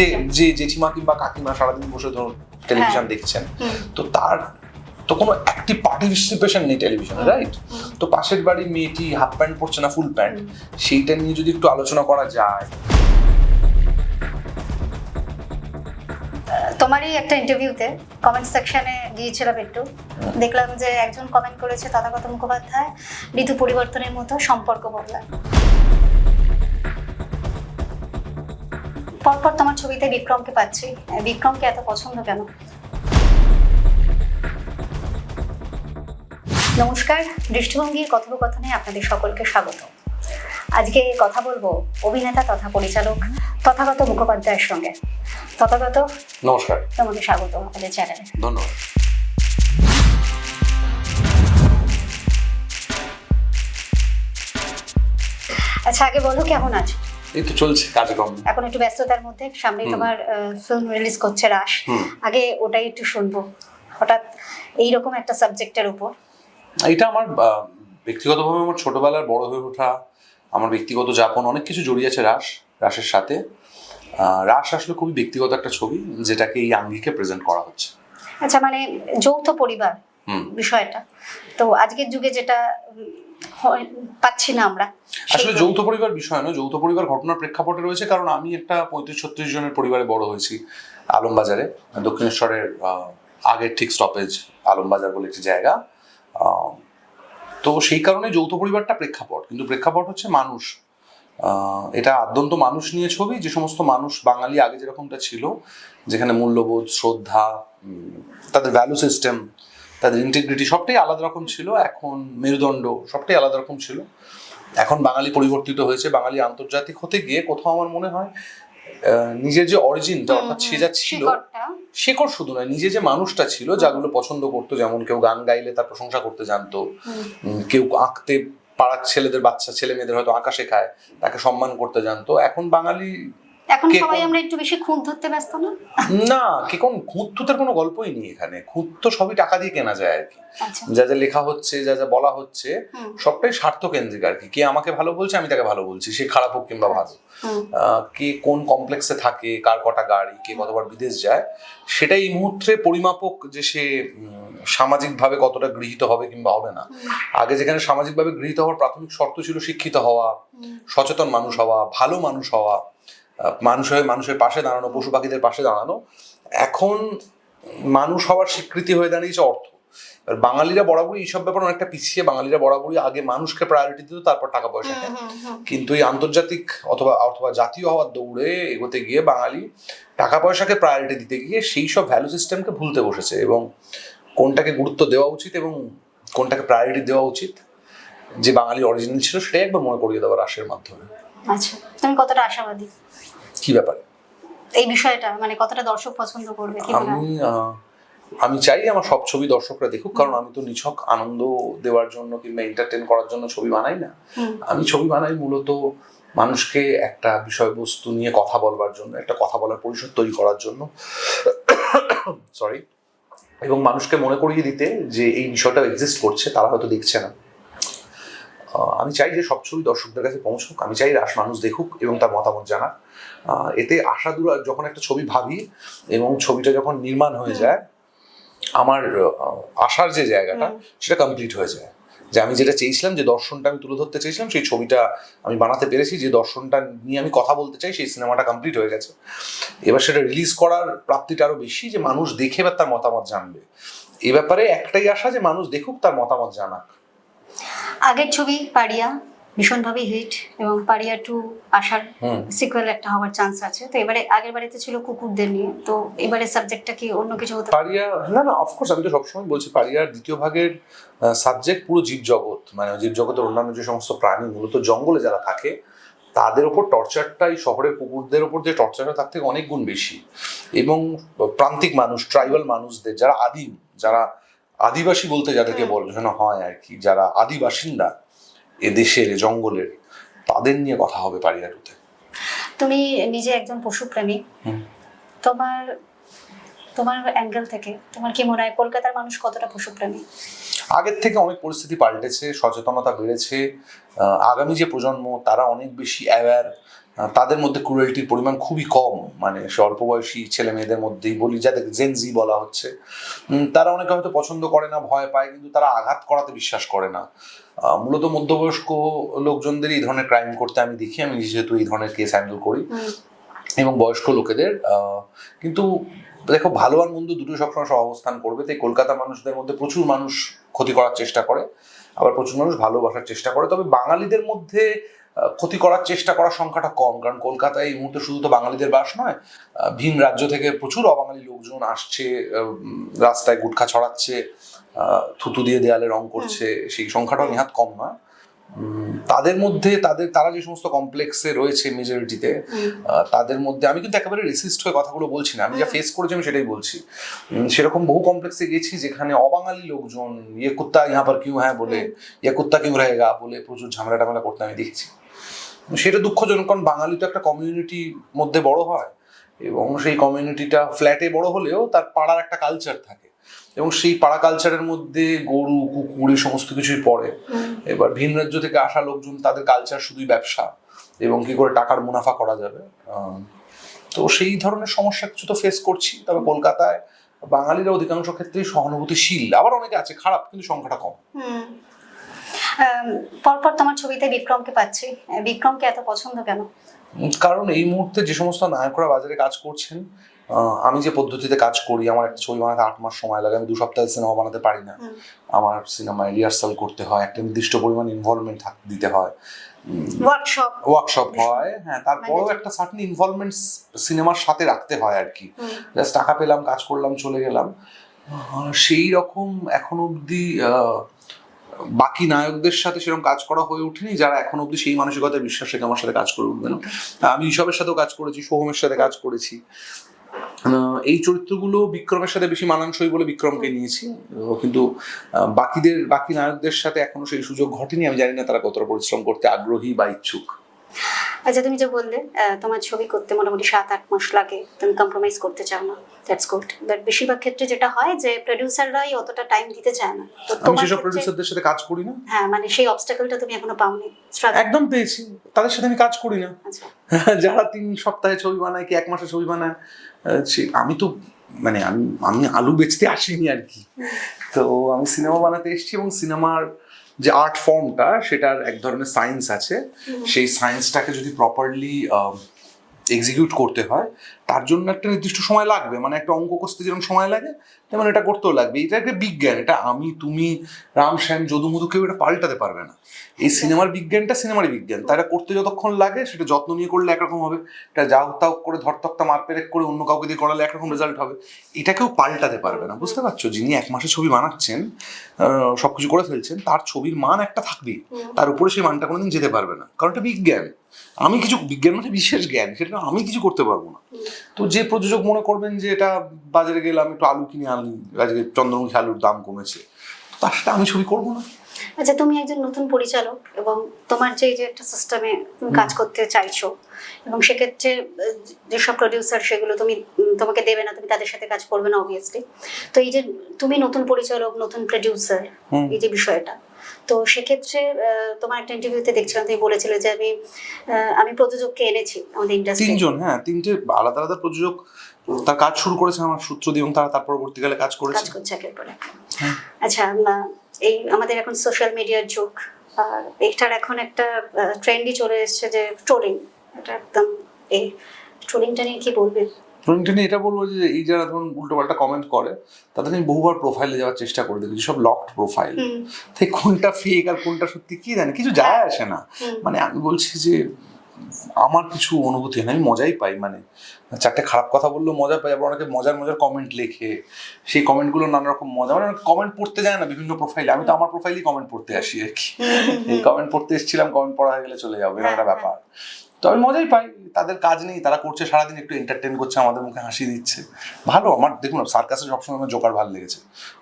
যে যে জেঠিমা কিংবা কাকিমা সারাদিন বসে ধরুন টেলিভিশন দেখছেন তো তার তো কোনো অ্যাক্টিভ পার্টিসিপেশন নেই টেলিভিশনে রাইট তো পাশের বাড়ির মেয়েটি হাফ প্যান্ট পরছে না ফুল প্যান্ট সেইটা নিয়ে যদি একটু আলোচনা করা যায়। তোমারই একটা ইন্টারভিউতে কমেন্ট সেকশনে গিয়েছিলাম একটু দেখলাম যে একজন কমেন্ট করেছে তথাগত মুখোপাধ্যায় ঋতু পরিবর্তনের মতো সম্পর্ক বদলায়। পরপর তোমার ছবিতে বিক্রমকে পাচ্ছি। বিক্রমকে এত পছন্দ কেন? নমস্কার দৃষ্টিভঙ্গির কথোপকথনে আপনাদের সকলকে স্বাগত। আজকে কথা বলব অভিনেতা তথা পরিচালক তথাগত মুখোপাধ্যায়ের সঙ্গে। তথাগত নমস্কার। তোমাকে স্বাগত আমাদের চ্যানেলে। ধন্যবাদ। আচ্ছা আগে বলো কেমন আছো? এই তো চলছে কাজকর্ম। এখন একটু ব্যস্ততার মধ্যে সামনেই তোমার ফিল্ম রিলিজ করছে রাস আগে ওটাই একটু শুনব। হঠাৎ এইরকম একটা সাবজেক্টের উপর। এটা আমার ব্যক্তিগতভাবে আমার ছোটবেলার বড় হয়ে ওঠা আমার ব্যক্তিগত যাপন অনেক কিছু জড়িয়ে আছে রাস রাসের সাথে। রাস আসলে খুবই ব্যক্তিগত একটা ছবি যেটাকে এই আঙ্গিকে প্রেজেন্ট করা হচ্ছে। আচ্ছা মানে যৌথ পরিবার বিষয়টা। তো আজকের যুগে যেটা পাচ্ছি না আমরা। আসলে যৌথ পরিবার বিষয় নয় যৌথ পরিবার ঘটনার প্রেক্ষাপটে রয়েছে কারণ আমি একটা পঁয়ত্রিশ ছত্রিশ জনের পরিবারে বড় হয়েছি আলমবাজারে দক্ষিণেশ্বরের আগের ঠিক স্টপেজ আলমবাজার বলে একটি জায়গা। তো সেই কারণে যৌথ পরিবারটা প্রেক্ষাপট কিন্তু প্রেক্ষাপট হচ্ছে মানুষ। এটা আদ্যন্ত মানুষ নিয়ে ছবি যে সমস্ত মানুষ বাঙালি আগে যেরকমটা ছিল যেখানে মূল্যবোধ শ্রদ্ধা তাদের ভ্যালু সিস্টেম তাদের ইন্টিগ্রিটি সবটাই আলাদা রকম ছিল এখন মেরুদণ্ড সবটাই আলাদা রকম ছিল। এখন বাঙালি পরিবর্তিত হয়েছে বাঙালি আন্তর্জাতিক হতে গিয়ে কোথাও আমার মনে হয় নিজের যে অরিজিনটা অর্থাৎ সে যা ছিল শেকড় শুধু নয় নিজে যে মানুষটা ছিল যাগুলো পছন্দ করতো যেমন কেউ গান গাইলে তার প্রশংসা করতে জানতো কেউ আঁকতে পাড়ার ছেলেদের বাচ্চা ছেলে মেয়েদের হয়তো আঁকা শেখায় তাকে সম্মান করতে জানতো। এখন বাঙালি এখন সবাই আমরা একটু বেশি খুঁত ধরতে ব্যস্ত না? না কি কোন খুঁততুতের কোনো গল্পই নেই এখানে। খুঁত তো সবই টাকা দিয়ে কেনা যায় আর কি। আচ্ছা। যা যা লেখা হচ্ছে যা যা বলা হচ্ছে সবটাই স্বার্থ কেন্দ্রিক আর কি। কে আমাকে ভালো বলছে আমি তাকে ভালো বলছি সে খারাপ হোক কিংবা ভালো। কে কোন কমপ্লেক্সে থাকে কার কটা গাড়ি কে কতবার বিদেশ যায় সেটাই এই মুহূর্তে পরিমাপক যে সে সামাজিকভাবে কতটা গৃহীত হবে কিংবা হবে না। আগে যেখানে সামাজিকভাবে গৃহীত হওয়ার প্রাথমিক শর্ত ছিল শিক্ষিত হওয়া সচেতন মানুষ হওয়া ভালো মানুষ হওয়া মানুষ হয়ে মানুষের পাশে দাঁড়ানো পশু পাখিদের পাশে দাঁড়ানো এখন মানুষ হওয়ার স্বীকৃতি হয়ে দাঁড়িয়েছে অর্থ। এবার বাঙালিরা বরাবরই এইসব ব্যাপারে অনেকটা পিছিয়ে বাঙালিরা বরাবরই আগে মানুষকে প্রায়োরিটি দিত তারপর টাকা পয়সা। কিন্তু এই আন্তর্জাতিক অথবা অথবা জাতীয় হওয়ার দৌড়ে এগোতে গিয়ে বাঙালি টাকা পয়সাকে প্রায়োরিটি দিতে গিয়ে সেই সব ভ্যালু সিস্টেমকে ভুলতে বসেছে এবং কোনটাকে গুরুত্ব দেওয়া উচিত এবং কোনটাকে প্রায়োরিটি দেওয়া উচিত যে বাঙালি অরিজিনাল ছিল সেটাই একবার মনে করিয়ে দেওয়ার রাসের মাধ্যমে। আচ্ছা তুমি কতটা আশাবাদী? কি ব্যাপারে? এই বিষয়টা মানে কতটা দর্শক পছন্দ করবে আমি আমি চাই আমার সব ছবি দর্শকরা দেখুক কারণ আমি তো নিছক আনন্দ দেওয়ার জন্য কিংবা এন্টারটেন করার জন্য ছবি বানাই না। আমি ছবি বানাই মূলত মানুষকে একটা বিষয়বস্তু নিয়ে কথা বলবার জন্য একটা কথা বলার পরিষদ তৈরি করার জন্য। সরি এবং মানুষকে মনে করিয়ে দিতে যে এই বিষয়টা এক্সিস্ট করছে তারা হয়তো দেখছে না। আমি চাই যে সব ছবি দর্শকদের কাছে পৌঁছুক আমি চাই রাস মানুষ দেখুক এবং তার মতামত জানাক। এতে আশা দূর যখন একটা ছবি ভাবি এবং ছবিটা যখন নির্মাণ হয়ে যায় আমার আশার যে জায়গাটা সেটা কমপ্লিট হয়ে যায়। যে আমি যেটা চেয়েছিলাম যে দর্শনটা আমি তুলে ধরতে চেয়েছিলাম সেই ছবিটা আমি বানাতে পেরেছি যে দর্শনটা নিয়ে আমি কথা বলতে চাই সেই সিনেমাটা কমপ্লিট হয়ে গেছে। এবার সেটা রিলিজ করার প্রাপ্তিটা আরও বেশি যে মানুষ দেখে এবার তার মতামত জানবে। এ ব্যাপারে একটাই আশা যে মানুষ দেখুক তার মতামত জানাক। আগের ছবি পারিয়া ভীষণভাবে হিট এবং পারিয়া টু আসার সিকুয়েল একটা হওয়ার চান্স আছে। তো এবারে আগের বাড়িতে ছিল কুকুরদের নিয়ে। তো এবারে সাবজেক্টটা কি অন্য কিছু হতে পারিয়া না না অফকোর্স আমি তো সবসময় বলছি পারিয়ার দ্বিতীয় ভাগের সাবজেক্ট পুরো জীবজগৎ মানে জীবজগতের অন্যান্য যে সমস্ত প্রাণী মূলত জঙ্গলে যারা থাকে তাদের ওপর টর্চারটা এই শহরের কুকুরদের ওপর যে টর্চারটা তার থেকে অনেক গুণ বেশি। এবং প্রান্তিক মানুষ ট্রাইবাল মানুষদের যারা আদিম যারা আদিবাসী বলতে যাদেরকে। বোঝানো হয় আর কি যারা আদিবাসিন্দা এ দেশের জঙ্গলের তাদের নিয়ে কথা হবে পারিয়াটুতে তুমি নিজে একজন পশুপ্রেমী। তোমার তোমার অ্যাঙ্গেল থেকে তোমার কি মনে হয় কলকাতার মানুষ কতটা পশুপ্রেমী আগের থেকে অনেক পরিস্থিতি পাল্টেছে সচেতনতা বেড়েছে আগামী যে প্রজন্ম তারা অনেক বেশি অ্যাওয়্যার তাদের মধ্যে ক্রুয়েলটির পরিমাণ খুবই কম। মানে অল্প বয়সী ছেলে মেয়েদের মধ্যেই বলি যাদের জেনজি বলা হচ্ছে তারা অনেকে হয়তো পছন্দ করে না ভয় পায় কিন্তু তারা আঘাত করাতে বিশ্বাস করে না। মূলত মধ্যবয়স্ক লোকজনদের এই ধরনের ক্রাইম করতে আমি দেখি আমি যেহেতু এই ধরনের কেস হ্যান্ডেল করি। এবং বয়স্ক লোকেদের কিন্তু দেখো ভালো আর মন্দ দুটো সবসময় সহ অবস্থান করবে। তাই কলকাতা মানুষদের মধ্যে প্রচুর মানুষ ক্ষতি করার চেষ্টা করে আবার প্রচুর মানুষ ভালোবাসার চেষ্টা করে। তবে বাঙালিদের মধ্যে ক্ষতি করার চেষ্টা করার সংখ্যাটা কম। কারণ কলকাতায় এই মুহূর্তে শুধু তো বাঙালিদের বাস নয় ভিন রাজ্য থেকে প্রচুর অবাঙালি লোকজন আসছে রাস্তায় গুটখা ছড়াচ্ছে থুতু দিয়ে দেয়ালে রং করছে সেই সংখ্যাটাও নেহাত কম নয়। তাদের মধ্যে তাদের তারা যে সমস্ত কমপ্লেক্সে রয়েছে মেজরিটিতে তাদের মধ্যে আমি কিন্তু একেবারে রেসিস্ট হয়ে কথাগুলো বলছি না আমি যা ফেস করেছি আমি সেটাই বলছি। সেরকম বহু কমপ্লেক্সে গেছি যেখানে অবাঙালি লোকজন ইয়ে কুত্তা ইহা পর কিউ হ্যাঁ? বলে ইয়ে কুত্তা কিউ রহেগা? বলে প্রচুর ঝামেলা টামেলা করতে আমি দেখেছি। সেটা দুঃখজনক কারণ বাঙালি তো একটা কমিউনিটি মধ্যে বড় হয় এবং সেই কমিউনিটিটা ফ্ল্যাটে বড় হলেও তার পাড়ার একটা কালচার থাকে এবং সেই পাড়া কালচারের মধ্যে গরু কুকুর এই সমস্ত কিছুই পড়ে। এবার ভিন রাজ্য থেকে আসা লোকজন তাদের কালচার শুধুই ব্যবসা এবং কি করে টাকার মুনাফা করা যাবে। তো সেই ধরনের সমস্যা কিছু তো ফেস করছি। তবে কলকাতায় বাঙালিরা অধিকাংশ ক্ষেত্রেই সহানুভূতিশীল। আবার অনেকে আছে খারাপ কিন্তু সংখ্যাটা কম। পরপর তোমার ছবিতে বিক্রমকে পাচ্ছি। বিক্রমকে এত পছন্দ কেন? কারণ এই মুহূর্তে যে সমস্ত নায়করা বাজারে কাজ করছেন আমি যে পদ্ধতিতে কাজ করি আমার একটা ছবি বানাতে আট মাস সময় লাগে আমি দু সপ্তাহে সিনেমা বানাতে পারি না। আমার সিনেমায় রিহার্সাল করতে হয় একটা নির্দিষ্ট পরিমাণ ইনভলভমেন্ট দিতে হয়। ওয়ার্কশপ ওয়ার্কশপ হয় হ্যাঁ তারপরেও একটা সার্টেন ইনভলভমেন্ট সিনেমার সাথে রাখতে হয় আর কি। জাস্ট টাকা পেলাম কাজ করলাম চলে গেলাম। সেই রকম এখন অবধি বাকি নায়কদের সাথে সেরকম কাজ করা হয়ে ওঠেনি, যারা এখন অব্দি সেই মানসিকতায় বিশ্বাস রেখে আমার সাথে কাজ করে উঠবেন আমি ঋষভের সাথেও কাজ করেছি, সোহমের সাথে কাজ করেছি। এই চরিত্রগুলো বিক্রমের সাথে বেশি মানানসই বলে বিক্রমকে নিয়েছি। কিন্তু বাকিদের, বাকি নায়কদের সাথে এখনও সেই সুযোগ ঘটেনি, আমি জানি না তারা কতটা পরিশ্রম করতে আগ্রহী বা ইচ্ছুক। আচ্ছা তুমি যে বললে তোমার ছবি করতে মোটামুটি সাত আট মাস লাগে তুমি কম্প্রোমাইজ করতে চাও না দ্যাটস গুড বাট বেশিরভাগ ক্ষেত্রে যেটা হয় যে প্রডিউসাররাই অতটা টাইম দিতে চায় না। তো আমি সেসব প্রডিউসারদের সাথে কাজ করি না। হ্যাঁ মানে সেই অবস্টাকেলটা তুমি এখনও পাওনি একদম পেয়েছি। তাদের সাথে আমি কাজ করি না। আচ্ছা। যারা তিন সপ্তাহে ছবি বানায় কি এক মাসে ছবি বানায় আমি তো মানে আমি আমি আলু বেচতে আসিনি আর কি। তো আমি সিনেমা বানাতে এসেছি এবং সিনেমার যে আর্ট ফর্মটা সেটার এক ধরনের সায়েন্স আছে। সেই সায়েন্সটাকে যদি প্রপারলি এক্সিকিউট করতে হয় তার জন্য একটা নির্দিষ্ট সময় লাগবে মানে একটা অঙ্ক কষতে যেরকম সময় লাগে তেমন এটা করতেও লাগবে। এটা একটা বিজ্ঞান এটা আমি তুমি রাম শ্যাম যদু মধু কেউ এটা পাল্টাতে পারবে না। এই সিনেমার বিজ্ঞানটা সিনেমারই বিজ্ঞান। তাই এটা করতে যতক্ষণ লাগে সেটা যত্ন নিয়ে করলে একরকম হবে। এটা যা তাও করে ধরতকটা মার পেরেক করে অন্য কাউকে দিয়ে করালে একরকম রেজাল্ট হবে। এটা কেউ পাল্টাতে পারবে না বুঝতে পারছ? যিনি এক মাসে ছবি বানাচ্ছেন সব কিছু করে ফেলছেন তার ছবির মান একটা থাকবেই। তার উপরে সেই মানটা কোনোদিন যেতে পারবে না। কারণ এটা বিজ্ঞান। আমি কিছু বিজ্ঞান মানে বিশেষ জ্ঞান। সেটা আমি কিছু করতে পারব না। তো যে প্রযোজক মনে করবেন যে এটা বাজারে গেলাম একটু আলু কিনে আনলি আজকে চন্দ্রমুখী আলুর দাম কমেছে তার সাথে আমি ছবি করব না। আচ্ছা তুমি একজন নতুন পরিচালক এবং তোমার যে এই যে একটা সিস্টেমে তুমি কাজ করতে চাইছো এবং সেক্ষেত্রে যেসব প্রডিউসার সেগুলো তুমি তোমাকে দেবে না তুমি তাদের সাথে কাজ করবে না অবভিয়াসলি তো এই যে তুমি নতুন পরিচালক নতুন প্রডিউসার এই যে বিষয়টা তো সেক্ষেত্রে তোমার একটা ইন্টারভিউতে দেখছিলাম তুমি বলেছিলে যে আমি আমি প্রযোজককে এনেছি আমাদের ইন্ডাস্ট্রি তিনজন হ্যাঁ তিনটে আলাদা আলাদা প্রযোজক তার কাজ শুরু করেছে আমার সূত্র দিয়ে এবং তারা তার পরবর্তীকালে কাজ করেছে। কাজ করছে একের পর হ্যাঁ। আচ্ছা এই আমাদের এখন সোশ্যাল মিডিয়ার যুগ আর এটার এখন একটা ট্রেন্ডই চলে এসেছে যে ট্রোলিং এটা একদম এই ট্রোলিংটা নিয়ে কি বলবে? নিয়ে এটা বলব যে এই যারা ধরুন উল্টো পাল্টা কমেন্ট করে তাদের আমি বহুবার প্রোফাইলে যাওয়ার চেষ্টা করে দেখি সব লকড প্রোফাইল তাই কোনটা ফেক আর কোনটা সত্যি কি জানি কিছু যায় আসে না। মানে আমি বলছি যে আমার কিছু অনুভূতি হয় আমি মজাই পাই মানে চারটে খারাপ কথা বললেও মজা পাই আবার অনেকে মজার মজার কমেন্ট লেখে। সেই কমেন্টগুলো নানা রকম মজা মানে কমেন্ট পড়তে যায় না বিভিন্ন প্রোফাইলে আমি তো আমার প্রোফাইলেই কমেন্ট পড়তে আসি আর কি। কমেন্ট পড়তে এসেছিলাম কমেন্ট পড়া হয়ে গেলে চলে যাব এরকম একটা হ্যাঁ, ব্যাপার। তো আমি মজাই পাই তাদের কাজ নেই তারা করছে সারাদিন একটু এন্টারটেন করছে আমাদের মুখে হাসি দিচ্ছে। ভালো আমার দেখুন সার্কাসে সবসময় আমার জোকার ভালো লেগেছে।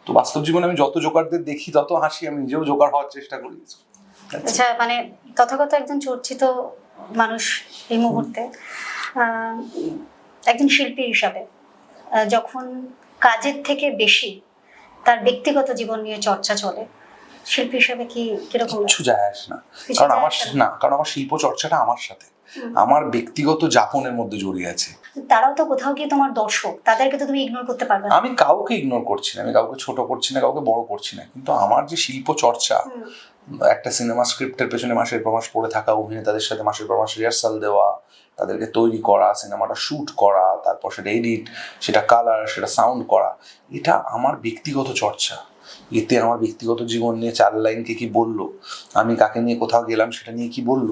তো বাস্তব জীবনে আমি যত জোকারদের দেখি তত হাসি আমি নিজেও জোকার হওয়ার চেষ্টা করি। আচ্ছা মানে তথাগত একজন চর্চিত মানুষ এই মুহূর্তে একজন শিল্পী হিসাবে যখন কাজের থেকে বেশি তার ব্যক্তিগত জীবন নিয়ে চর্চা চলে শিল্পী হিসাবে কি কীরকম? কিছু যায় আসে না। কারণ আমার না কারণ আমার শিল্প চর্চাটা আমার সাথে। আমার ব্যক্তিগত যাপনের মধ্যে জড়িয়ে আছে। তারাও তো কোথাও গিয়ে তোমার দর্শক তাদেরকে তো তুমি ইগনোর করতে পারবে না। আমি কাউকে ইগনোর করছি না আমি কাউকে ছোট করছি না কাউকে বড় করছি না। কিন্তু আমার যে শিল্প চর্চা একটা সিনেমা স্ক্রিপ্টের পেছনে মাসের পর মাস পড়ে থাকা অভিনেতাদের সাথে মাসের পর মাস রিহার্সাল দেওয়া তাদেরকে তৈরি করা সিনেমাটা শ্যুট করা তারপর সেটা এডিট সেটা কালার সেটা সাউন্ড করা এটা আমার ব্যক্তিগত চর্চা। এতে আমার ব্যক্তিগত জীবন নিয়ে চার লাইনকে কি বলল? আমি কাকে নিয়ে কোথাও গেলাম সেটা নিয়ে কি বলল?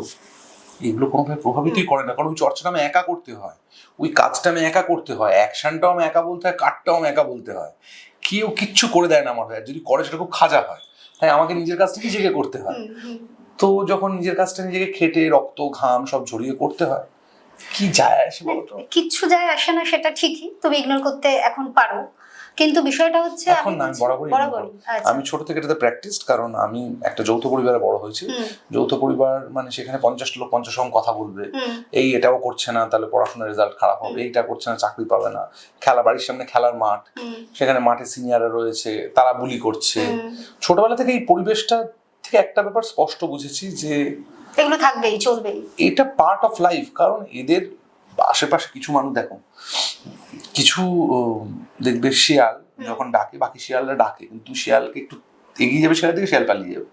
এগুলো কোনোভাবে প্রভাবিতই করে না কারণ ওই চর্চাটা আমি একা করতে হয়। ওই কাজটা আমি একা করতে হয়। অ্যাকশনটাও আমি একা বলতে হয় কাটটাও আমি একা বলতে হয়। কেউ কিচ্ছু করে দেয় না আমার ভাই আর যদি করে সেটা খুব খাজা হয়। তাই আমাকে নিজের কাজটা নিজেকে করতে হয়। তো যখন নিজের কাজটা নিজেকে খেটে রক্ত ঘাম সব ঝরিয়ে করতে হয় কি যায় আসে বলতো কিচ্ছু যায় আসে না সেটা ঠিকই। তুমি ইগনোর করতে এখন পারো। কিন্তু বিষয়টা হচ্ছে এখন না, আমি বরাবরই বরাবরই আচ্ছা। আমি ছোট থেকে এটাতে প্র্যাকটিস কারণ আমি একটা যৌথ পরিবারে বড় হয়েছি। যৌথ পরিবার মানে সেখানে পঞ্চাশ লোক পঞ্চাশ রকম কথা বলবে। এই এটাও করছে না তাহলে পড়াশোনার রেজাল্ট খারাপ হবে। এইটা করছে না চাকরি পাবে না। খেলা বাড়ির সামনে খেলার মাঠ। সেখানে মাঠে সিনিয়ররা রয়েছে তারা বুলি করছে। ছোটবেলা থেকে এই পরিবেশটা থেকে একটা ব্যাপার স্পষ্ট বুঝেছি যে এগুলো থাকবেই চলবেই। এটা পার্ট অফ লাইফ কারণ এদের আশেপাশে কিছু মানুষ দেখো কিছু দেখবে শিয়াল যখন ডাকে বাকি শিয়ালরা ডাকে কিন্তু শিয়ালকে একটু এগিয়ে যাবে শিয়াল থেকে শিয়াল পালিয়ে যাবে।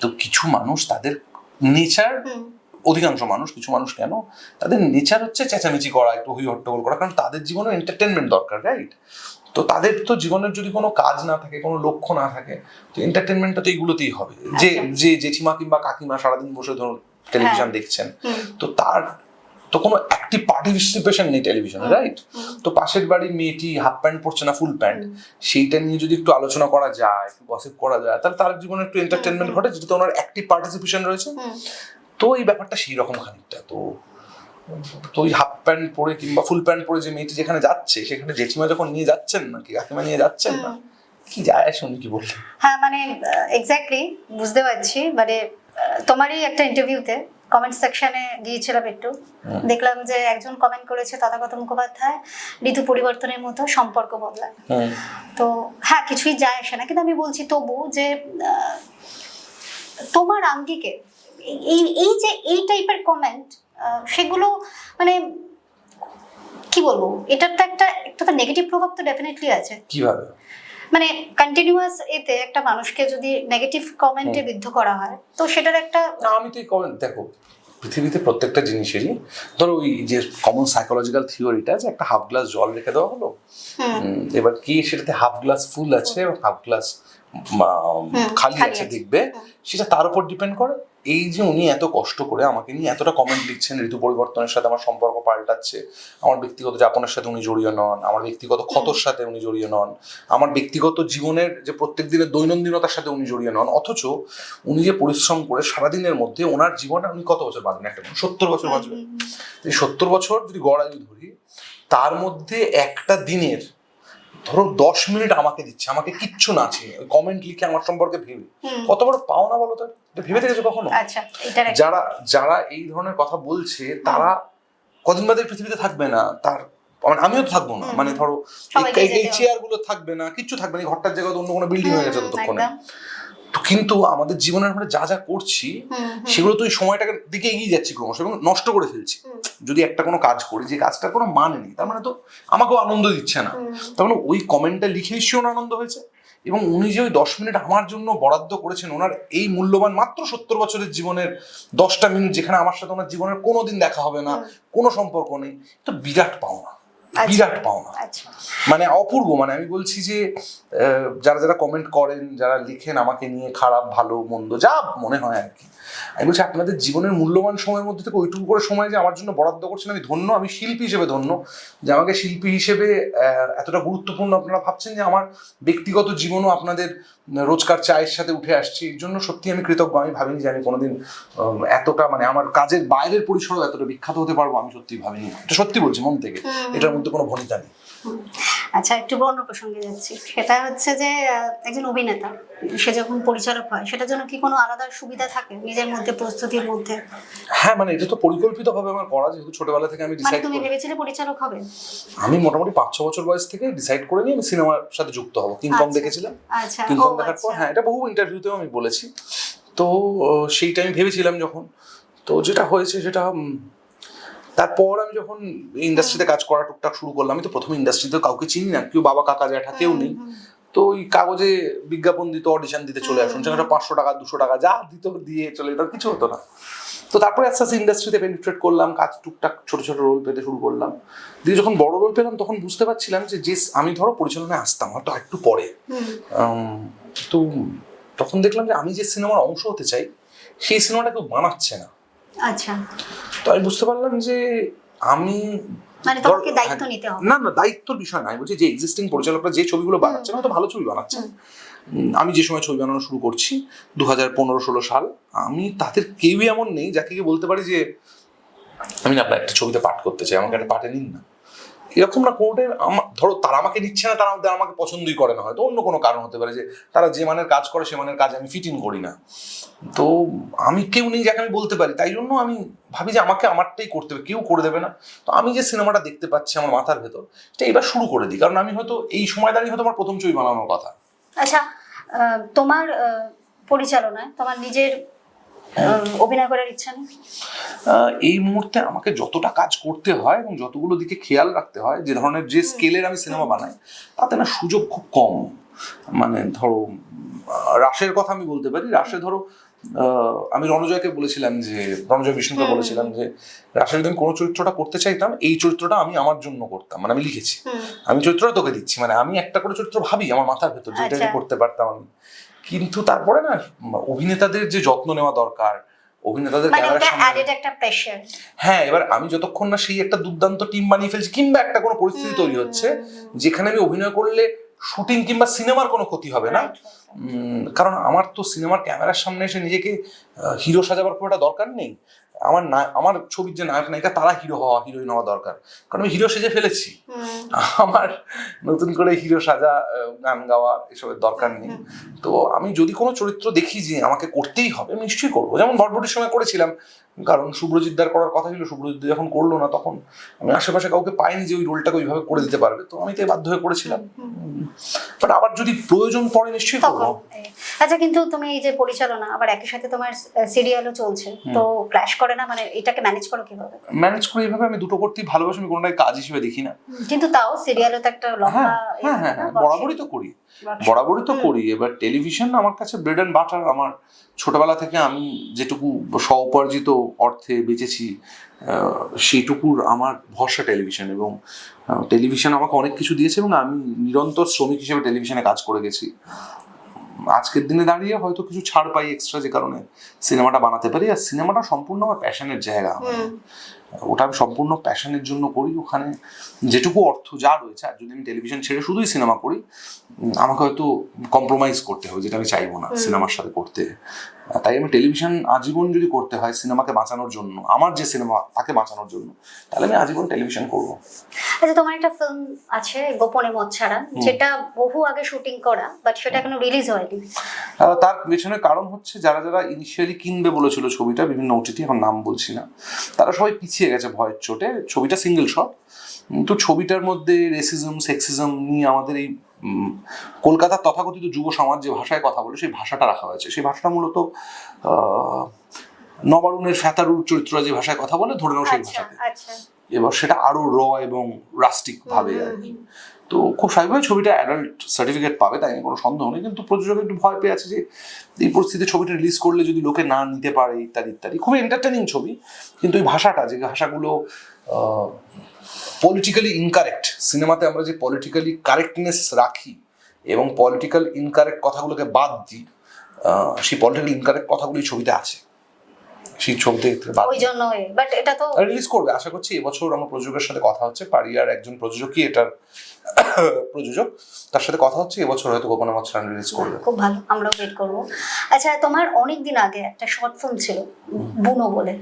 তো কিছু মানুষ তাদের নেচার অধিকাংশ মানুষ কিছু মানুষ কেন? তাদের নেচার হচ্ছে চেঁচামেচি করা একটু হই হট্টগোল করা কারণ তাদের জীবনে এন্টারটেনমেন্ট দরকার রাইট তো তাদের তো জীবনের যদি কোনো কাজ না থাকে কোনো লক্ষ্য না থাকে তো এন্টারটেনমেন্টটা তো এইগুলোতেই হবে। যে। যে জেঠিমা কিংবা কাকিমা সারাদিন বসে ধরুন টেলিভিশন হ্যাঁ। দেখছেন তো তার তো কোনো অ্যাক্টিভ পার্টিসিপেশন নেই টেলিভিশনে রাইট তো পাশের বাড়ির মেয়েটি হাফ প্যান্ট পরছে না ফুল প্যান্ট। সেইটা নিয়ে যদি একটু আলোচনা করা যায় একটু গসিপ করা যায় তাহলে তার জীবনে একটু এন্টারটেনমেন্ট ঘটে যেটা ওনার অ্যাক্টিভ পার্টিসিপেশন রয়েছে। তো এই ব্যাপারটা সেই রকম খানিকটা। তো তো ওই হাফ প্যান্ট পরে কিংবা ফুল প্যান্ট পরে যে মেয়েটি যেখানে যাচ্ছে সেখানে জেঠিমা যখন নিয়ে যাচ্ছেন না কি কাকিমা নিয়ে যাচ্ছেন না কি যায় উনি কি বললেন? হ্যাঁ মানে এক্স্যাক্টলি বুঝতে পারছি। মানে তোমারই একটা ইন্টারভিউতে কমেন্ট সেকশনে গিয়েছিলাম একটু দেখলাম যে একজন কমেন্ট করেছে তথাগত মুখোপাধ্যায় ঋতু পরিবর্তনের মতো সম্পর্ক বদলায়। তো হ্যাঁ কিছুই যায় আসে না। কিন্তু আমি বলছি তবু যে তোমার আঙ্গিকে এই- এই এই যে এই টাইপের কমেন্ট সেগুলো মানে কি বলব? এটার তো একটা একটা তো নেগেটিভ প্রভাব তো ডেফিনেটলি আছে। কীভাবে? মানে কন্টিনিউয়াস এতে একটা মানুষকে যদি নেগেটিভ কমেন্টে। বিদ্ধ করা হয় তো সেটার একটা না আমি তো এই comment- দেখো পৃথিবীতে প্রত্যেকটা জিনিসেরই ধরো ওই যে কমন সাইকোলজিক্যাল থিওরিটা যে একটা হাফ গ্লাস জল রেখে দেওয়া হলো এবার কি সেটাতে হাফ গ্লাস ফুল আছে এবং হাফ গ্লাস খালি আছে। দেখবে সেটা তার উপর ডিপেন্ড করে এই যে উনি এত কষ্ট করে আমাকে নিয়ে এতটা কমেন্ট লিখছেন ঋতু পরিবর্তনের সাথে আমার সম্পর্ক পাল্টাচ্ছে আমার ব্যক্তিগত যাপনের সাথে উনি জড়িয়ে নন আমার ব্যক্তিগত ক্ষতর সাথে উনি জড়িয়ে নন আমার ব্যক্তিগত জীবনের যে প্রত্যেক দিনের দৈনন্দিনতার সাথে উনি জড়িয়ে নন অথচ উনি যে পরিশ্রম করে সারাদিনের মধ্যে ওনার জীবনে উনি কত বছর বাঁচবেন একটা সত্তর বছর বাঁচবেন। এই সত্তর বছর যদি গড়াই ধরি তার মধ্যে একটা দিনের ধরো দশ মিনিট আমাকে দিচ্ছে আমাকে কিচ্ছু না চিনে কমেন্ট লিখে আমার সম্পর্কে ভেবে। কত বড় পাও না বলো তো? ভেবে দেখেছ কখনো? আচ্ছা যারা যারা এই ধরনের কথা বলছে তারা কদিন বাদে পৃথিবীতে থাকবে না তার মানে আমিও তো থাকব না। মানে ধরো এই-। চেয়ারগুলো থাকবে না কিচ্ছু থাকবে না ঘরটার জায়গায় অন্য কোনো বিল্ডিং হয়ে গেছে ততক্ষণে। কিন্তু আমাদের জীবনের আমরা যা যা করছি সেগুলো তো ওই সময়টাকে দিকে এগিয়ে যাচ্ছি ক্রমশ এবং নষ্ট করে ফেলছি। যদি একটা কোনো কাজ করি যে কাজটার কোনো মানে নেই তার মানে তো আমাকেও আনন্দ দিচ্ছে না। তার মানে ওই কমেন্টটা লিখে এসেও আনন্দ হয়েছে। এবং উনি যে ওই দশ মিনিট আমার জন্য বরাদ্দ করেছেন ওনার এই মূল্যবান মাত্র সত্তর বছরের জীবনের দশটা মিনিট যেখানে আমার সাথে ওনার জীবনের কোনো দিন দেখা হবে না কোনো সম্পর্ক নেই তো বিরাট পাওনা। বিরাট পাওনা। আচ্ছা। মানে অপূর্ব মানে আমি বলছি যে যারা যারা কমেন্ট করেন যারা লিখেন আমাকে নিয়ে খারাপ ভালো মন্দ যা মনে হয় আর কি। আমি বলছি আপনাদের জীবনের মূল্যবান সময়ের মধ্যে থেকে ওইটুকু করে সময় যে আমার জন্য বরাদ্দ করছেন আমি ধন্য আমি শিল্পী হিসেবে ধন্য। যে আমাকে শিল্পী হিসেবে এতটা গুরুত্বপূর্ণ আপনারা ভাবছেন যে আমার ব্যক্তিগত জীবনও আপনাদের রোজকার চায়ের সাথে উঠে আসছি। এর জন্য সত্যি আমি কৃতজ্ঞ আমি ভাবিনি যে আমি কোনোদিন আহ, এতটা মানে আমার কাজের বাইরের পরিসরও এতটা বিখ্যাত হতে পারব আমি সত্যি ভাবিনি। এটা সত্যি বলছি মন থেকে। এটার মধ্যে কোনো ভনিতা নেই। আচ্ছা একটু অন্য প্রসঙ্গে যাচ্ছি। সেটা হচ্ছে যে একজন অভিনেতা সে যখন পরিচালক হয় সেটার জন্য কি কোনো আলাদা সুবিধা থাকে নিজের মধ্যে প্রস্তুতির মধ্যে? হ্যাঁ মানে এটা তো পরিকল্পিত ভাবে আমার করা যেহেতু ছোটবেলা থেকে আমি মানে ডিসাইড তুমি ভেবেছিলে পরিচালক হবে? আমি মোটামুটি পাঁচ ছ বছর বয়স থেকে ডিসাইড করে নিয়ে আমি সিনেমার সাথে যুক্ত হব। কিংকং আচ্ছা। দেখেছিলাম। আচ্ছা কিংকং ও দেখার পর আচ্ছা। হ্যাঁ এটা বহু ইন্টারভিউতেও আমি বলেছি। তো সেইটা আমি ভেবেছিলাম যখন। তো যেটা হয়েছে সেটা তারপর আমি যখন ইন্ডাস্ট্রিতে কাজ করা টুকটাক শুরু করলাম আমি তো প্রথম ইন্ডাস্ট্রিতে কাউকে চিনি না কেউ বাবা কাকা জ্যাঠা কেউ নেই। তো ওই কাগজে বিজ্ঞাপন দিত অডিশন দিতে চলে আসুন সেখানে পাঁচশো টাকা দুশো টাকা যা দিত দিয়ে চলে যেত কিছু হতো না। তো তারপরে আস্তে আস্তে ইন্ডাস্ট্রিতে পেনিট্রেট করলাম কাজ টুকটাক ছোট ছোট রোল পেতে শুরু করলাম। দিয়ে যখন বড় রোল পেলাম তখন বুঝতে পারছিলাম যে যে আমি ধরো পরিচালনায় আসতাম হয়তো একটু পরে। তো তখন দেখলাম যে আমি যে সিনেমার অংশ হতে চাই সেই সিনেমাটা কেউ বানাচ্ছে না। আচ্ছা। তো আমি বুঝতে পারলাম যে আমি মানে তোমাকে দায়িত্ব নিতে হবে। না না দায়িত্বর বিষয় নাই বলছি যে এক্সিস্টিং পরিচালকরা যে ছবিগুলো বানাচ্ছে হয়তো ভালো ছবি বানাচ্ছে। আমি যে সময় ছবি বানানো শুরু করছি দু হাজার পনেরো ষোলো সাল আমি তাদের কেউই এমন নেই যাকে কি বলতে পারি যে আমি না আপনার একটা ছবিতে পাঠ করতে চাই আমাকে একটা পাঠে নিন না। এরকম না আমার ধরো তারা আমাকে নিচ্ছে না, তারা আমাকে পছন্দই করে না। হয়তো অন্য কোনো কারণ হতে পারে যে, তারা যে মানের কাজ করে, সে মানের কাজ আমি ফিট করি না। তো আমি কেউ নেই যাকে আমি বলতে পারি। তাই জন্য আমি ভাবি যে আমাকে আমারটাই করতে হবে। কেউ করে দেবে না। তো আমি যে সিনেমাটা দেখতে পাচ্ছি আমার মাথার ভেতর, সেটা এবার শুরু করে দিই। কারণ আমি হয়তো এই সময় দাঁড়িয়ে হয়তো আমার প্রথম ছবি বানানোর কথা। আচ্ছা তোমার পরিচালনায়, তোমার নিজের অভিনয় করার ইচ্ছা নেই? এই মুহূর্তে আমাকে যতটা কাজ করতে হয় এবং যতগুলো দিকে খেয়াল রাখতে হয় যে ধরনের যে স্কেলের আমি সিনেমা বানাই তাতে না সুযোগ খুব কম। মানে ধরো রাসের কথা আমি বলতে পারি। রাসে ধরো আমি রণজয়কে বলেছিলাম যে রণজয় বিষ্ণুকে বলেছিলাম যে রাসে যদি আমি কোনো চরিত্রটা করতে চাইতাম এই চরিত্রটা আমি আমার জন্য করতাম। মানে আমি লিখেছি। আমি চরিত্রটা তোকে দিচ্ছি। মানে আমি একটা করে চরিত্র ভাবি আমার মাথার ভেতর যে এটা আমি আচ্ছা। করতে পারতাম আমি। কিন্তু তারপরে না অভিনেতাদের যে যত্ন নেওয়া দরকার অভিনেতাদের মানে হ্যাঁ এবার আমি যতক্ষণ না সেই একটা দুর্দান্ত টিম বানিয়ে ফেলছি কিংবা একটা কোনো পরিস্থিতি তৈরি হচ্ছে যেখানে আমি অভিনয় করলে শুটিং কিংবা সিনেমার কোনো ক্ষতি হবে না। কারণ আমার তো সিনেমার ক্যামেরার সামনে এসে নিজেকে হিরো সাজাবার খুব একটা দরকার নেই। আমার না আমার ছবির যে নায়ক নায়িকা তারা হিরো হওয়া হিরোইন হওয়া দরকার। কারণ আমি হিরো সেজে ফেলেছি। আমার নতুন করে হিরো সাজা গান গাওয়া এসবের দরকার নেই। তো আমি যদি কোনো চরিত্র দেখি যে আমাকে করতেই হবে আমি নিশ্চয়ই করব। যেমন বটবটির সময় করেছিলাম কারণ শুভ্রজিৎ দার করার কথা ছিল শুভ্রজিৎ যখন করল না তখন আমি আশেপাশে কাউকে পাইনি যে ওই রোলটাকে ওইভাবে করে দিতে পারবে। তো আমি তাই বাধ্য হয়ে করেছিলাম। বাট আবার যদি প্রয়োজন পড়ে নিশ্চয়ই করব। আচ্ছা কিন্তু তুমি এই যে পরিচালনা আবার একই সাথে তোমার সিরিয়ালও চলছে। তো ক্র্যাশ করে না? মানে এটাকে ম্যানেজ করো কীভাবে? ম্যানেজ করে এইভাবে আমি দুটো করতেই ভালোবাসি আমি কোনোটাই কাজ হিসেবে দেখি না। কিন্তু তাও সিরিয়ালও তো একটা লম্বা হ্যাঁ হ্যাঁ হ্যাঁ হ্যাঁ বরাবরই তো করি। বরাবরই তো করি। এবার টেলিভিশন আমার কাছে ব্রেড অ্যান্ড বাটার আমার ছোটবেলা থেকে আমি যেটুকু স্বউপার্জিত অর্থে বেঁচেছি সেইটুকুর আমার ভরসা টেলিভিশন এবং টেলিভিশন আমাকে অনেক কিছু দিয়েছে এবং আমি নিরন্তর শ্রমিক হিসেবে টেলিভিশনে কাজ করে গেছি। আজকের দিনে দাঁড়িয়ে হয়তো কিছু ছাড় পাই এক্সট্রা যে কারণে সিনেমাটা বানাতে পারি। আর সিনেমাটা সম্পূর্ণ আমার প্যাশনের জায়গা। ওটা আমি সম্পূর্ণ প্যাশনের জন্য করি ওখানে যেটুকু অর্থ যা রয়েছে আর যদি আমি টেলিভিশন ছেড়ে শুধুই সিনেমা করি আমাকে হয়তো কম্প্রোমাইজ করতে হবে যেটা আমি চাইব না সিনেমার সাথে করতে। তাই আমি টেলিভিশন আজীবন যদি করতে হয় সিনেমাকে বাঁচানোর জন্য আমার যে সিনেমা তাকে বাঁচানোর জন্য তাহলে আমি আজীবন টেলিভিশন করব। আচ্ছা তোমার একটা ফিল্ম আছে গোপনে মত ছাড়া যেটা বহু আগে শুটিং করা বাট সেটা এখনও রিলিজ হয়নি। তার পেছনে কারণ হচ্ছে যারা যারা ইনিশিয়ালি কিনবে বলেছিল ছবিটা বিভিন্ন ওটিটি এখন নাম বলছি না তারা সবাই পিছিয়ে গেছে ভয়ের চোটে। ছবিটা সিঙ্গেল শট তো ছবিটার মধ্যে রেসিজম সেক্সিজম নিয়ে আমাদের এই কলকাতার তথাকথিত যুব সমাজ যে ভাষায় কথা বলে সেই ভাষাটা রাখা হয়েছে। সেই ভাষাটা মূলত নবারুণের ফ্যাতারুর চরিত্র যে ভাষায় কথা বলে ধরে নাও সেই আচ্ছা ভাষাতে। আচ্ছা। এবার সেটা আরও র এবং রাস্টিক ভাবে আর কি। তো খুব স্বাভাবিকভাবে ছবিটা অ্যাডাল্ট সার্টিফিকেট পাবে তাই নিয়ে কোনো সন্দেহ নেই। কিন্তু প্রযোজক একটু ভয় পেয়ে আছে যে এই পরিস্থিতিতে ছবিটা রিলিজ করলে যদি লোকে না নিতে পারে ইত্যাদি ইত্যাদি। খুবই এন্টারটেনিং ছবি কিন্তু ওই ভাষাটা যে ভাষাগুলো পলিটিক্যালি ইনকারেক্ট সিনেমাতে আমরা যে পলিটিক্যালি কারেক্টনেস রাখি এবং পলিটিক্যাল ইনকারেক্ট কথাগুলোকে বাদ দিই সেই পলিটিক্যাল ইনকারেক্ট কথাগুলো এই ছবিতে আছে। সেই ছবিতে ওই জন্য বাট এটা তো রিলিজ করবে আশা করছি এবছর আমার প্রযোজকের সাথে কথা হচ্ছে। পারিয়ার একজন প্রযোজকই এটার প্রযোজক। তার সাথে কথা হচ্ছে এবছর হয়তো গোপনে মৎস্যায়ন রিলিজ করবে। খুব ভালো আমরাও ওয়েট করব। আচ্ছা তোমার অনেক দিন আগে একটা শর্ট ফিল্ম ছিল বুনো বলে।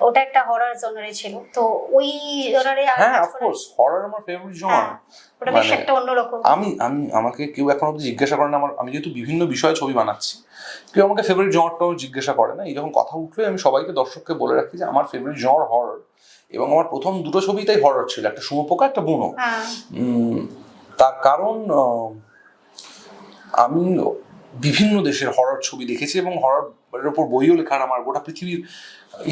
ওটা একটা হরর জনারে ছিল। তো ওই জনারে হ্যাঁ অফকোর্স হরর আমার ফেভারিট জমার ওটা বেশ মানে- একটা অন্যরকম। আমি আমি আমাকে কেউ এখন অব্দি জিজ্ঞাসা করে না আমার আমি যেহেতু বিভিন্ন বিষয়ে ছবি বানাচ্ছি কেউ আমাকে ফেভারিট জমারটাও জিজ্ঞাসা করে না। এই যখন কথা উঠলে আমি সবাইকে দর্শককে বলে রাখি যে আমার ফেভারিট জমার হরর এবং আমার প্রথম দুটো ছবিতেই হরর ছিল একটা শুমপোকা একটা বুনো। হ্যাঁ। তার কারণ আমি বিভিন্ন দেশের হরর ছবি দেখেছি এবং হরর উপর বইও লেখার আমার গোটা পৃথিবীর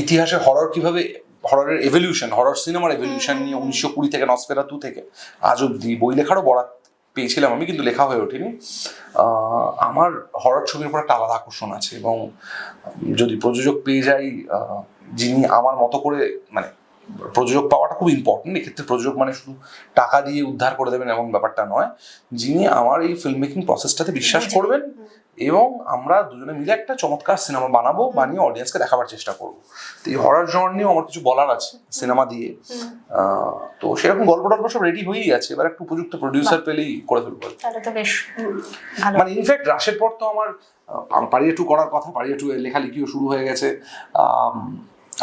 ইতিহাসে হরর কীভাবে হররের এভলিউশন হরর সিনেমার এভলিউশন নিয়ে উনিশশো কুড়ি থেকে নসফেরাতু থেকে আজ অব্দি বই লেখারও বরাত পেয়েছিলাম আমি কিন্তু লেখা হয়ে ওঠেনি। আমার হরর ছবির উপর একটা আলাদা আকর্ষণ আছে এবং যদি প্রযোজক পেয়ে যাই যিনি আমার মতো করে মানে প্রযোজক পাওয়াটা খুব ইম্পর্টেন্ট এক্ষেত্রে প্রযোজক মানে শুধু টাকা দিয়ে উদ্ধার করে দেবেন এমন ব্যাপারটা নয়। যিনি আমার এই ফিল্ম মেকিং প্রসেসটাতে বিশ্বাস করবেন এবং আমরা দুজনে মিলে একটা চমৎকার সিনেমা বানাবো বানিয়ে অডিয়েন্সকে দেখাবার চেষ্টা করব। তো এই হরার জন্য নিয়েও আমার কিছু বলার আছে সিনেমা দিয়ে। তো সেরকম গল্প টল্প সব রেডি হয়েই আছে। এবার একটু উপযুক্ত প্রডিউসার পেলেই করে ফেলব। মানে ইনফ্যাক্ট রাশের পর তো আমার পারিয়ে টু করার কথা। পারিয়ে টু লেখালেখিও শুরু হয়ে গেছে।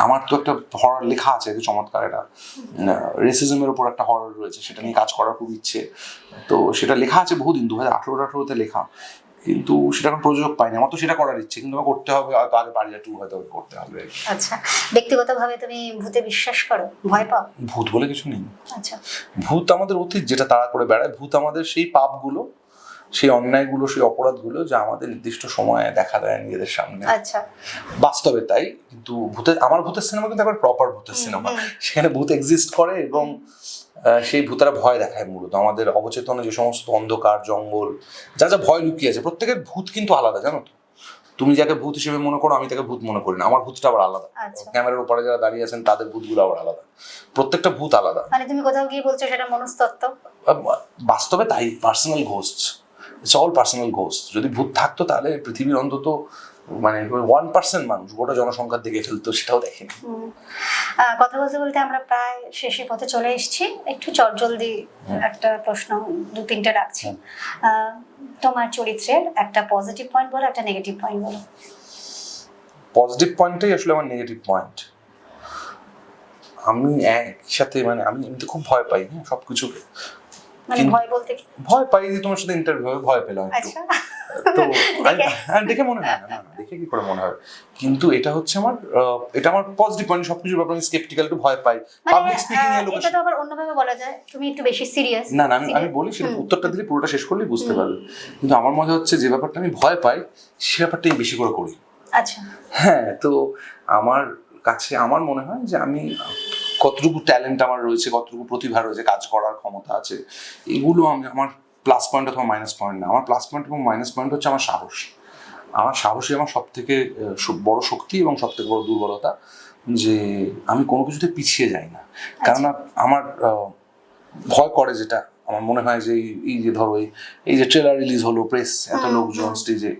আমার তো একটা হরর লেখা আছে চমৎকার এটা। রেসিজমের উপর একটা হরর রয়েছে সেটা নিয়ে কাজ করার খুব ইচ্ছে। তো সেটা লেখা আছে বহুদিন দু হাজার আঠেরো আঠেরোতে লেখা। কিন্তু সেটা এখন প্রযোজক পাইনি আমার তো সেটা করার ইচ্ছে কিন্তু আমার করতে হবে হয়তো আগে পারিয়ে টু হয়তো করতে হবে। আচ্ছা ব্যক্তিগতভাবে তুমি ভূতে বিশ্বাস করো? ভয় পাও? ভূত বলে কিছু নেই। আচ্ছা। ভূত আমাদের অতীত যেটা তাড়া করে বেড়ায় ভূত আমাদের সেই পাপগুলো সেই অন্যায়গুলো সেই অপরাধগুলো যা আমাদের নির্দিষ্ট সময়ে দেখা দেয় নিজেদের সামনে। আচ্ছা। বাস্তবে তাই কিন্তু ভূতের আমার ভূতের সিনেমা কিন্তু একবার প্রপার ভূতের সিনেমা। সেখানে ভূত এক্সিস্ট করে এবং সেই ভূতারা ভয় দেখায় মূলত। আমাদের অবচেতনে যে সমস্ত অন্ধকার জঙ্গল যা যা ভয় লুকিয়ে আছে প্রত্যেকের ভূত কিন্তু আলাদা জানো তো? তুমি যাকে ভূত হিসেবে মনে করো আমি তাকে ভূত মনে করি না। আমার ভূতটা আবার আলাদা। আচ্ছা। ক্যামেরার উপরে যারা দাঁড়িয়ে আছেন তাদের ভূতগুলো আবার আলাদা। প্রত্যেকটা ভূত আলাদা। মানে তুমি কোথাও গিয়ে বলছো সেটা মনস্তত্ত্ব? বাস্তবে তাই personal ghost it's all personal ghost যদি ভূত থাকতো তাহলে পৃথিবীর অন্তত মানে ওয়ান পার্সেন্ট মানুষ গোটা জনসংখ্যার দিকে ফেলতো সেটাও দেখেনি। কথা বলতে বলতে আমরা প্রায় শেষের পথে চলে এসেছি। একটু চটজলদি একটা প্রশ্ন দু তিনটে রাখছি। তোমার চরিত্রের একটা পজিটিভ পয়েন্ট বলো একটা নেগেটিভ পয়েন্ট বলো। পজিটিভ পয়েন্টটাই আসলে আমার নেগেটিভ পয়েন্ট আমি একসাথে মানে আমি এমনিতে খুব ভয় পাই হ্যাঁ সব কিছুকে মানে ভয় বলতে কি? ভয় পাই যে তোমার সাথে ইন্টারভিউ ভয় পেলাম আচ্ছা। তো দেখে? মনে হয় না দেখে কি করে মনে হয়? কিন্তু এটা হচ্ছে আমার এটা আমার পজিটিভ পয়েন্ট সবকিছুর ব্যাপারে আমি স্কেপটিক্যাল একটু ভয় পাই। মানে পাবলিক স্পিকিং এর লোকের এটা তো আবার অন্যভাবে বলা যায় তুমি একটু বেশি সিরিয়াস না না আমি আমি বলি সেটা উত্তরটা দিলে পুরোটা শেষ করলেই বুঝতে পারবে। কিন্তু আমার মনে হচ্ছে যে ব্যাপারটা আমি ভয় পাই সে ব্যাপারটাই বেশি করে করি। আচ্ছা। হ্যাঁ তো আমার কাছে আমার মনে হয় যে আমি কতটুকু ট্যালেন্ট আমার রয়েছে কতটুকু প্রতিভা রয়েছে কাজ করার ক্ষমতা আছে এগুলো আমি আমার প্লাস পয়েন্ট অথবা মাইনাস পয়েন্ট না। আমার প্লাস পয়েন্ট এবং মাইনাস পয়েন্ট হচ্ছে আমার সাহস। আমার সাহসই আমার সব থেকে বড় শক্তি এবং সব থেকে বড় দুর্বলতা যে আমি কোনো কিছুতে পিছিয়ে যাই না। কেননা আমার ভয় করে যেটা। আমার মনে হয় যে এই- যে ধরো এই- এই যে ট্রেলার রিলিজ হলো প্রেস এত লোকজন স্টেজে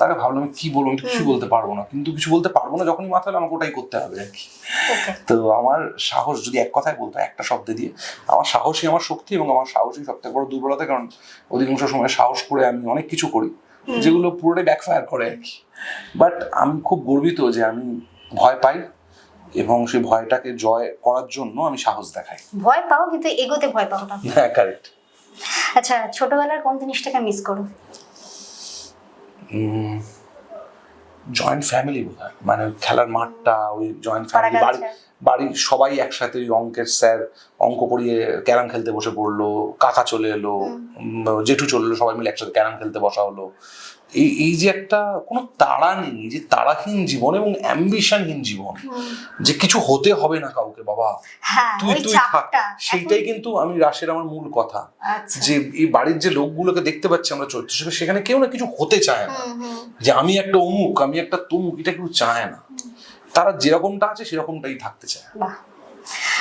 তাকে ভাবলাম আমি কি বলব আমি কিছু বলতে পারব না। কিন্তু কিছু বলতে পারব না যখনই মাথা হলো আমাকে ওটাই করতে হবে আর কি। তো আমার সাহস যদি এক কথায় বলতে একটা শব্দে দিয়ে আমার সাহসই আমার শক্তি এবং আমার সাহসই সব থেকে বড় দুর্বলতা কারণ অধিকাংশ সময় সাহস করে আমি অনেক কিছু করি যেগুলো পুরোটাই ব্যাকফায়ার করে আর কি। বাট আমি খুব গর্বিত যে আমি ভয় পাই এবং সেই ভয়টাকে জয় করার জন্য আমি সাহস দেখাই। ভয় পাও কিন্তু এগোতে ভয় পাও না। হ্যাঁ কারেক্ট আচ্ছা ছোটবেলার কোন জিনিসটাকে মিস করো? জয়েন্ট ফ্যামিলি বোধ হয়। মানে খেলার মাঠটা ওই জয়েন্ট ফ্যামিলি বাড়ি বাড়ি বাড়ির সবাই একসাথে ওই অঙ্কের স্যার অঙ্ক পড়িয়ে ক্যারাম খেলতে বসে পড়ল কাকা চলে এলো জেঠু চলে এলো সবাই মিলে একসাথে ক্যারাম খেলতে বসা হলো। এই এই যে একটা কোনো তাড়া নেই যে তাড়াহীন জীবন এবং অ্যাম্বিশনহীন জীবন যে কিছু হতে হবে না কাউকে বাবা। হ্যাঁ তুই তুই থাক। সেইটাই কিন্তু আমি রাশের আমার মূল কথা। আচ্ছা। যে এই বাড়ির যে লোকগুলোকে দেখতে পাচ্ছি আমরা চরিত্র সেখানে কেউ না কিছু হতে চায় না। যে আমি একটা অমুক আমি একটা তমুক এটা কেউ চায় না। তারা যেরকমটা আছে সেরকমটাই থাকতে চায়।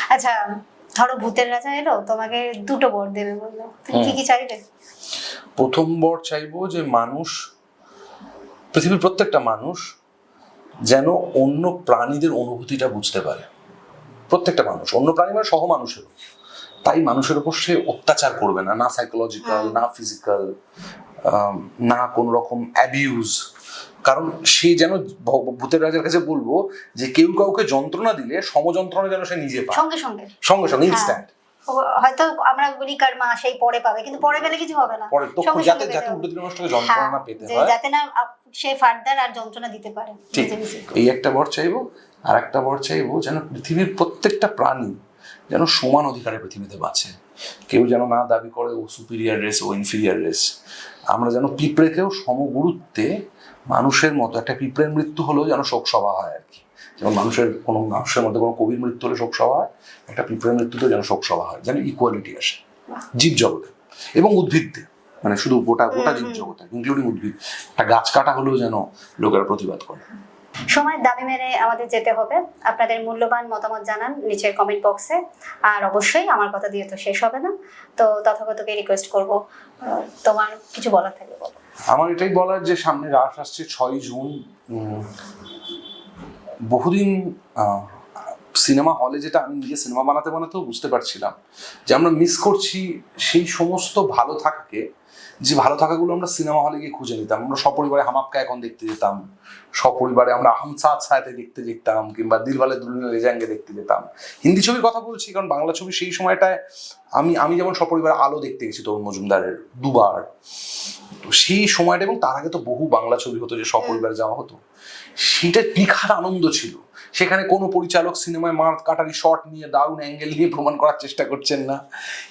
আচ্ছা ধরো ভূতের রাজা এলো তোমাকে দুটো বর দেবে বলল। তুমি কি কি চাইবে? প্রথম বর চাইব যে মানুষ পৃথিবীর প্রত্যেকটা মানুষ যেন অন্য প্রাণীদের অনুভূতিটা বুঝতে পারে। প্রত্যেকটা মানুষ অন্য প্রাণী মানে সহ মানুষের। তাই মানুষের উপর সে অত্যাচার করবে না না সাইকোলজিক্যাল না ফিজিক্যাল না কোনো রকম অ্যাবিউজ কারণ সে যেন ভূতের রাজার কাছে বলব যে কেউ কাউকে যন্ত্রণা দিলে সমযন্ত্রণা যেন সে নিজে পায়। সঙ্গে সঙ্গে। সঙ্গে সঙ্গে। ইনস্ট্যান্ট হয়তো আমরা বলি কার মা সেই পরে পাবে কিন্তু পরে পেলে কিছু হবে না। যাতে যাতে উল্টো হবে। যন্ত্রণা হ্যাঁ, পেতে হয়। যাতে না সে ফার্দার আর যন্ত্রণা দিতে পারে। ঠিক। এই একটা বর চাইব আর একটা বর চাইব যেন পৃথিবীর প্রত্যেকটা প্রাণী যেন সমান অধিকারে পৃথিবীতে বাঁচে। কেউ যেন না দাবি করে ও সুপিরিয়ার রেস ও ইনফিরিয়ার রেস আমরা যেন পিঁপড়েকেও সমগুরুত্বে মানুষের মতো একটা পিঁপড়ের মৃত্যু হলেও যেন শোক সভা হয় আর কি। যেমন মানুষের কোনো মানুষের মধ্যে কোনো কবির মৃত্যু হলে শোক সভা হয় একটা পিঁপড়ের মৃত্যুতেও যেন শোক সভা হয় যেন ইকুয়ালিটি আসে। জীব জগতে এবং উদ্ভিদদের মানে শুধু গোটা গোটা জীব জগতে ইনক্লুডিং উদ্ভিদ। একটা গাছ কাটা হলেও যেন লোকেরা প্রতিবাদ করে। সময়ের দাবি মেনে আমাদের যেতে হবে। আপনাদের মূল্যবান মতামত জানান নিচের কমেন্ট বক্সে আর অবশ্যই আমার কথা দিয়ে তো শেষ হবে না। তো তথাগতকে রিকোয়েস্ট করব। তোমার কিছু বলার থাকলে বলো। আমার এটাই বলার যে সামনে রাস আসছে ছয় জুন বহুদিন সিনেমা হলে যেটা আমি নিজে সিনেমা বানাতে বানাতেও বুঝতে পারছিলাম যে আমরা মিস করছি সেই সমস্ত ভালো থাকাকে, যে ভালো থাকাগুলো আমরা সিনেমা হলে গিয়ে খুঁজে নিতাম। আমরা সপরিবারে হামাক্কা এখন দেখতে যেতাম, সপরিবারে আমরা আহম সাথ সাথে দেখতে যেতাম, কিংবা দিলওয়ালে দুলহনিয়া লে জায়েঙ্গে দেখতে যেতাম। হিন্দি ছবির কথা বলছি, কারণ বাংলা ছবি সেই সময়টায় আমি আমি যেমন সপরিবারে আলো দেখতে গেছি তরুণ মজুমদারের দুবার। তো সেই সময়টা এবং তার আগে তো বহু বাংলা ছবি হতো যে সপরিবার যাওয়া হতো। সেটা দীঘার আনন্দ ছিল। সেখানে কোনো পরিচালক সিনেমায় মার কাটারি শট নিয়ে দারুণ অ্যাঙ্গেল নিয়ে প্রমাণ করার চেষ্টা করছেন না।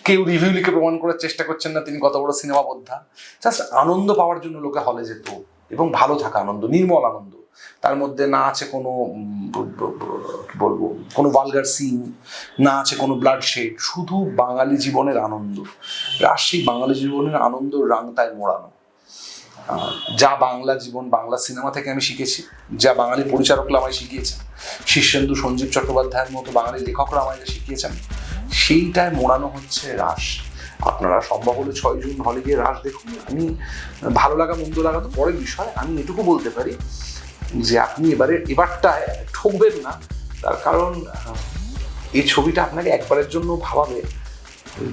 কেউ রিভিউ লিখে প্রমাণ করার চেষ্টা করছেন না, তিনি কত বড় সিনেমা বোদ্ধা। জাস্ট আনন্দ পাওয়ার জন্য লোকে হলে যেত এবং ভালো থাকা আনন্দ, নির্মল আনন্দ। তার মধ্যে না আছে কোনো কি বলব, কোনো ভালগার সিন না আছে কোনো ব্লাড শেড শুধু বাঙালি জীবনের আনন্দ। রাশি বাঙালি জীবনের আনন্দ রাংতায় মোড়ানো। যা বাংলা জীবন, বাংলা সিনেমা থেকে আমি শিখেছি, যা বাঙালি পরিচালকরা আমায় শিখিয়েছেন, শীর্ষেন্দু সঞ্জীব চট্টোপাধ্যায়ের মতো বাঙালি লেখকরা আমায় শিখিয়েছেন, সেইটায় মোড়ানো হচ্ছে রাস আপনারা সম্ভব হলে ছয় জুন হলে গিয়ে রাস দেখুন। আমি ভালো লাগা, মন্দ লাগা তো পরের বিষয়। আমি এটুকু বলতে পারি যে আপনি এবারে, এবারটায় ঠকবেন না। তার কারণ এই ছবিটা আপনাকে একবারের জন্য ভাবাবে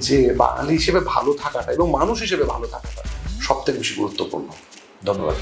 যে বাঙালি হিসেবে ভালো থাকাটা এবং মানুষ হিসেবে ভালো থাকাটা। সব থেকে বেশি গুরুত্বপূর্ণ। ধন্যবাদ।